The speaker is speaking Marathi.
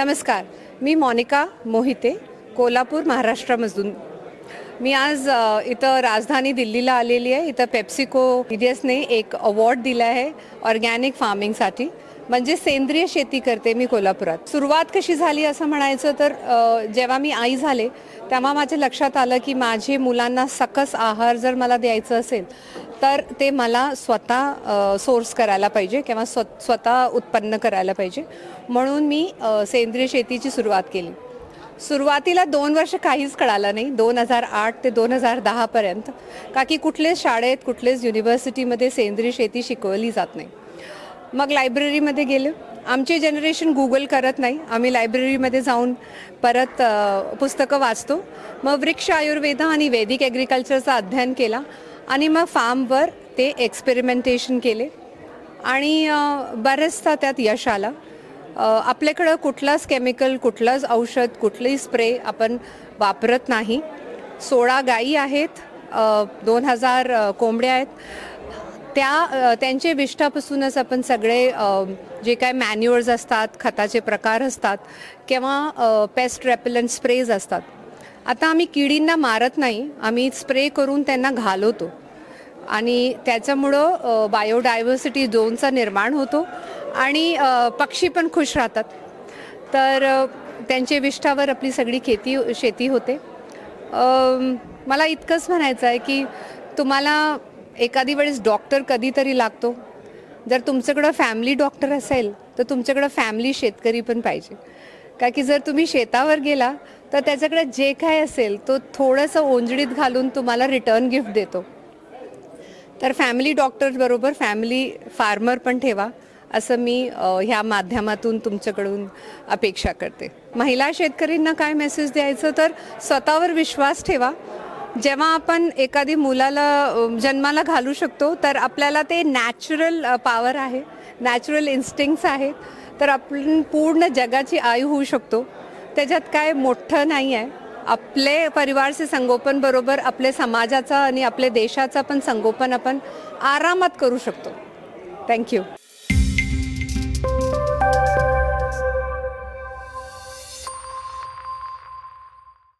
नमस्कार मी मोनिका मोहिते कोल्हापूर महाराष्ट्रामधून. मी आज इथं राजधानी दिल्लीला आलेली आहे. इथं पेप्सिको इडियसने एक अवॉर्ड दिला आहे ऑर्गॅनिक फार्मिंगसाठी. म्हणजे सेंद्रिय शेती करते मी कोल्हापुरात. सुरुवात कशी झाली असं म्हणायचं तर जेव्हा मी आई झाले तेव्हा माझ्या लक्षात आलं की माझे मुलांना सकस आहार जर मला द्यायचं असेल तर ते मला स्वतः सोर्स करायला पाहिजे किंवा स्व स्वतः उत्पन्न करायला पाहिजे. म्हणून मी सेंद्रिय शेतीची सुरुवात केली. सुरुवातीला दोन वर्ष काहीच कळालं नाही. दोन हजार आठ ते दोन हजार दहापर्यंत का की कुठलेच शाळेत कुठलेच युनिव्हर्सिटीमध्ये सेंद्रिय शेती शिकवली जात नाही. मग लायब्ररीमध्ये गेले. आमची जनरेशन गुगल करत नाही. आम्ही लायब्ररीमध्ये जाऊन परत पुस्तकं वाचतो. मग वृक्ष आयुर्वेद आणि वैदिक ॲग्रिकल्चरचा अध्ययन केला आणि मग फार्मवर ते एक्सपेरिमेंटेशन केले. आणि अ, त्यात यश आलं. आपल्याकडं कुठलाच केमिकल कुठलंच औषध कुठलंही स्प्रे आपण वापरत नाही. सोळा गायी आहेत दोन हजार कोंबड्या आहेत. त्या त्यांचे विष्ठापासूनच आपण सगळे जे काय मॅन्युअर्स असतात खताचे प्रकार असतात किंवा पेस्ट रेपेलंट स्प्रेज असतात. आता आम्ही किडींना मारत नाही आम्ही स्प्रे करून त्यांना घालवतो. आणि त्याच्यामुळं बायोडायव्हर्सिटी झोनचा निर्माण होतो. आणि पक्षी पण खुश राहतात. तर त्यांचे विष्ठावर आपली सगळी खेती शेती होते. मला इतकंच म्हणायचं आहे की तुम्हाला एखादी वेळेस डॉक्टर कधीतरी लागतो. जर तुमच्याकडं फॅमिली डॉक्टर असेल तर तुमच्याकडं फॅमिली शेतकरी पण पाहिजे. का की जर तुम्ही शेतावर गेला तर त्याच्याकडे जे काय असेल तो थोडंसं ओंजळीत घालून तुम्हाला रिटर्न गिफ्ट देतो. तर फॅमिली डॉक्टर्सबरोबर फॅमिली फार्मर पण ठेवा. असं मी ह्या माध्यमातून तुमच्याकडून अपेक्षा करते. महिला शेतकरींना काय मेसेज द्यायचं तर स्वतःवर विश्वास ठेवा. जेव्हा आपण एखादी मुलाला जन्माला घालू शकतो तर आपल्याला ते नॅचरल पॉवर आहे नॅचरल इन्स्टिंक्ट्स आहेत. तर आपण पूर्ण जगाची आयु होऊ शकतो. त्याच्यात काय मोठं नाही आहे. आपले परिवारचे संगोपन बरोबर आपले समाजाचा आणि आपल्या देशाचा पण संगोपन आपण आरामात करू शकतो. थँक्यू